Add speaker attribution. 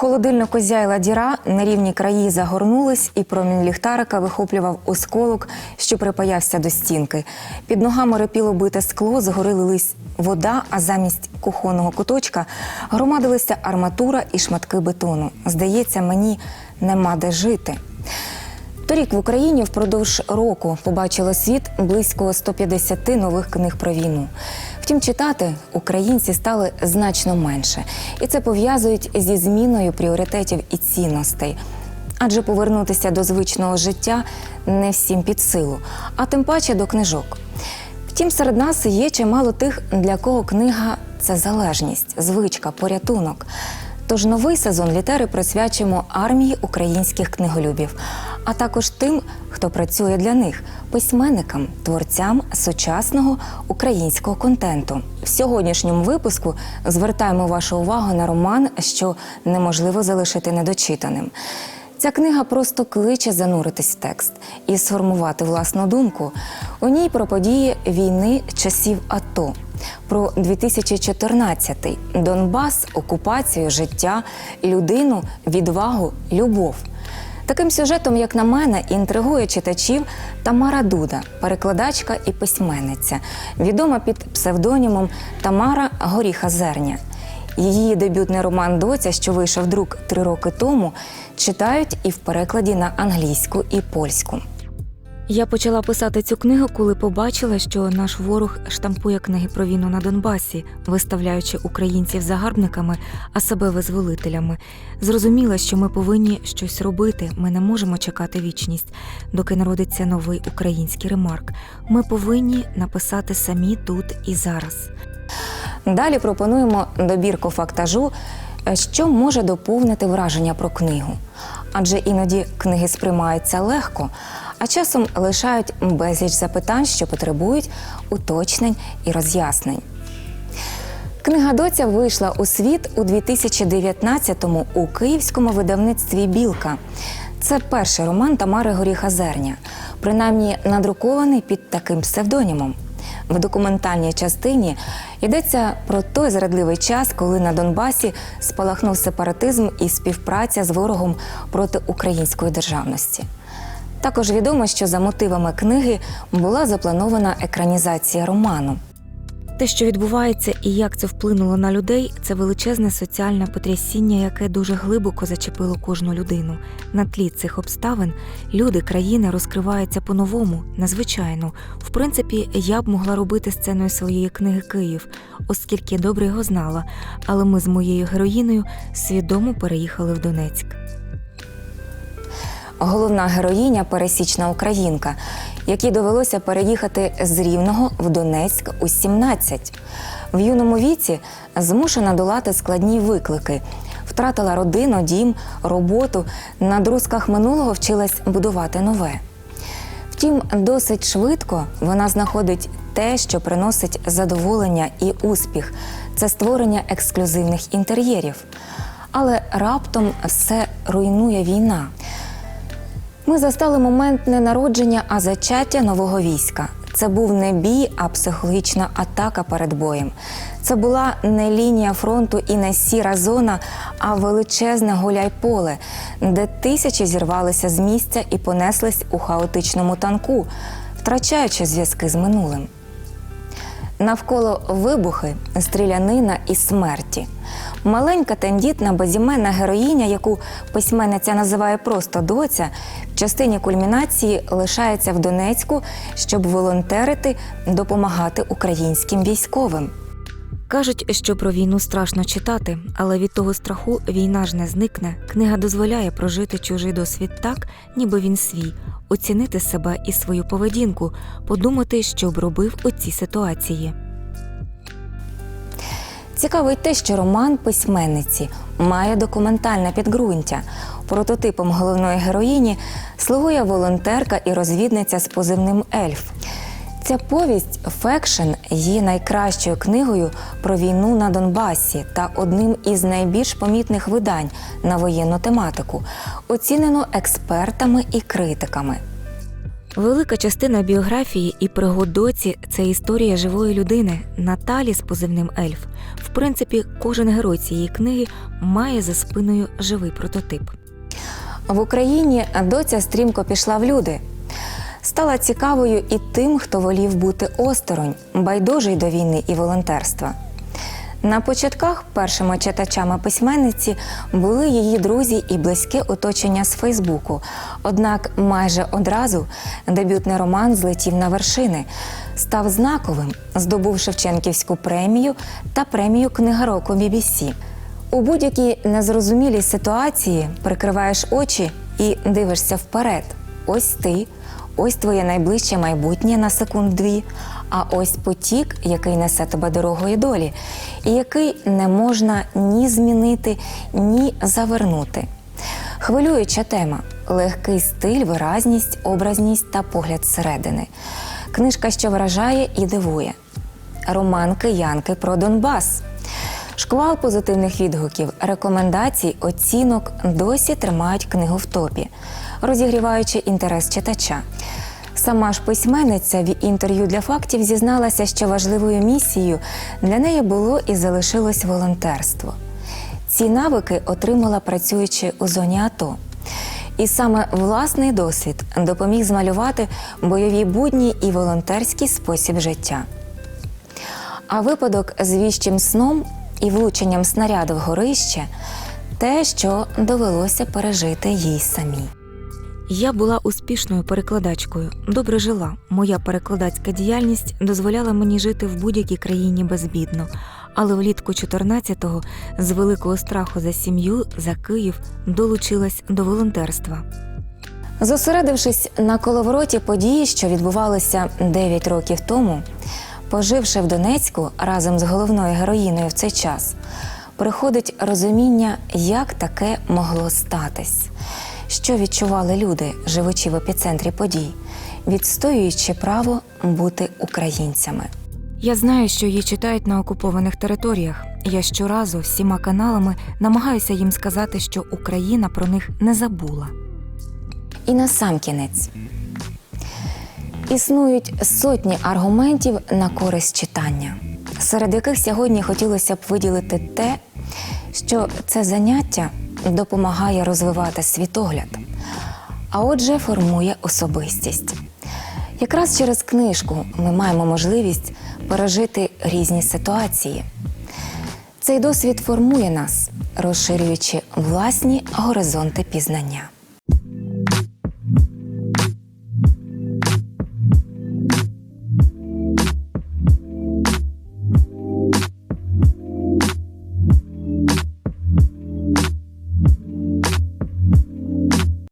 Speaker 1: Холодильнику зяйла діра, нерівні краї загорнулись, і промінь ліхтарика вихоплював осколок, що припаявся до стінки. Під ногами репіло бите скло, згорились вода, а замість кухонного куточка громадилися арматура і шматки бетону. Здається, мені нема де жити. Торік в Україні впродовж року побачило світ близько 150 нових книг про війну. Втім, читати українці стали значно менше, і це пов'язують зі зміною пріоритетів і цінностей. Адже повернутися до звичного життя не всім під силу, а тим паче до книжок. Втім, серед нас є чимало тих, для кого книга це залежність, звичка, порятунок. Тож новий сезон літери присвячимо армії українських книголюбів, а також тим, хто працює для них письменникам, творцям сучасного українського контенту. В сьогоднішньому випуску звертаємо вашу увагу на роман, що неможливо залишити недочитаним. Ця книга просто кличе зануритись в текст і сформувати власну думку. У ній про події війни часів АТО, про 2014-й, Донбас, окупацію, життя, людину, відвагу, любов. Таким сюжетом, як на мене, інтригує читачів Тамара Дуда, перекладачка і письменниця, відома під псевдонімом Тамара Горіха Зерня. Її дебютний роман Доця, що вийшов друк три роки тому, читають і в перекладі на англійську і польську. Я почала писати цю книгу, коли побачила, що наш ворог штампує книги про війну на Донбасі, виставляючи українців загарбниками, а себе визволителями. Зрозуміла, що ми повинні щось робити. Ми не можемо чекати вічність, доки народиться новий український ремарк. Ми повинні написати самі тут і зараз. Далі пропонуємо добірку фактажу, е, що може доповнити враження про книгу. Адже іноді книги сприймаються легко, а часом лишають безліч запитань, що потребують уточнень і роз'яснень. Книга доця вийшла у світ у 2019-му у київському видавництві Білка. Це перший роман Тамари Горіха Зерня, принаймні надрукований під таким псевдонімом. В документальній частині йдеться про той зрадливий час, коли на Донбасі спалахнув сепаратизм і співпраця з ворогом проти української державності. Також відомо, що за мотивами книги була запланована екранізація роману. Те, що відбувається і як це вплинуло на людей, це величезне соціальне потрясіння, яке дуже глибоко зачепило кожну людину. На тлі цих обставин люди, країни розкриваються по-новому, незвичайно. В принципі, я б могла робити сценою своєї книги Київ, оскільки добре його знала. Але ми з моєю героїною свідомо переїхали в Донецьк. Головна героїня пересічна українка, якій довелося переїхати з Рівного в Донецьк у 17. В юному віці змушена долати складні виклики. Втратила родину, дім, роботу. На друзках минулого вчилась будувати нове. Втім, досить швидко вона знаходить те, що приносить задоволення і успіх це створення ексклюзивних інтер'єрів. Але раптом все руйнує війна. Ми застали момент не народження, а зачаття нового війська. Це був не бій, а психологічна атака перед боєм. Це була не лінія фронту і не сіра зона, а величезне гуляй-поле, де тисячі зірвалися з місця і понеслись у хаотичному танку, втрачаючи зв'язки з минулим. Навколо вибухи, стрілянина і смерті. Маленька тендітна безіменна героїня, яку письменниця називає просто доця, в частині кульмінації лишається в Донецьку, щоб волонтерити, допомагати українським військовим. Кажуть, що про війну страшно читати, але від того страху війна ж не зникне. Книга дозволяє прожити чужий досвід так, ніби він свій, оцінити себе і свою поведінку, подумати, що б робив у цій ситуації. Цікаво й те, що роман письменниці має документальне підґрунтя. Прототипом головної героїні слугує волонтерка і розвідниця з позивним Ельф. Ця повість Фекшн є найкращою книгою про війну на Донбасі та одним із найбільш помітних видань на воєнну тематику, оцінено експертами і критиками. Велика частина біографії і пригод доці це історія живої людини Наталі з позивним Ельф. В принципі, кожен герой цієї книги має за спиною живий прототип. В Україні доця стрімко пішла в люди. Стала цікавою і тим, хто волів бути осторонь, байдужий до війни і волонтерства. На початках першими читачами письменниці були її друзі і близьке оточення з Фейсбуку. Однак майже одразу дебютний роман злетів на вершини, став знаковим, здобув Шевченківську премію та премію Книга року BBC. У будь-якій незрозумілій ситуації прикриваєш очі і дивишся вперед. Ось ти, ось твоє найближче майбутнє на секунд дві, а ось потік, який несе тебе дорогою долі, і який не можна ні змінити, ні завернути. Хвилююча тема легкий стиль, виразність, образність та погляд зсередини. Книжка, що вражає і дивує. Роман киянки про Донбас. Шквал позитивних відгуків, рекомендацій, оцінок досі тримають книгу в топі, розігріваючи інтерес читача. Сама ж письменниця в інтерв'ю для фактів зізналася, що важливою місією для неї було і залишилось волонтерство. Ці навики отримала працюючи у зоні АТО. І саме власний досвід допоміг змалювати бойові будні і волонтерський спосіб життя. А випадок з віщим сном і влученням снаряду в горище те, що довелося пережити їй самій. Я була успішною перекладачкою, добре жила. Моя перекладацька діяльність дозволяла мені жити в будь-якій країні безбідно. Але влітку 14-го з великого страху за сім'ю за Київ долучилась до волонтерства. Зосередившись на коловороті події, що відбувалися 9 років тому, поживши в Донецьку разом з головною героїною в цей час, приходить розуміння, як таке могло статись, що відчували люди, живучи в епіцентрі подій, відстоюючи право бути українцями. Я знаю, що її читають на окупованих територіях. Я щоразу всіма каналами намагаюся їм сказати, що Україна про них не забула. І насамкінець. Існують сотні аргументів на користь читання, серед яких сьогодні хотілося б виділити те, що це заняття допомагає розвивати світогляд, а отже, формує особистість. Якраз через книжку ми маємо можливість пережити різні ситуації. Цей досвід формує нас, розширюючи власні горизонти пізнання.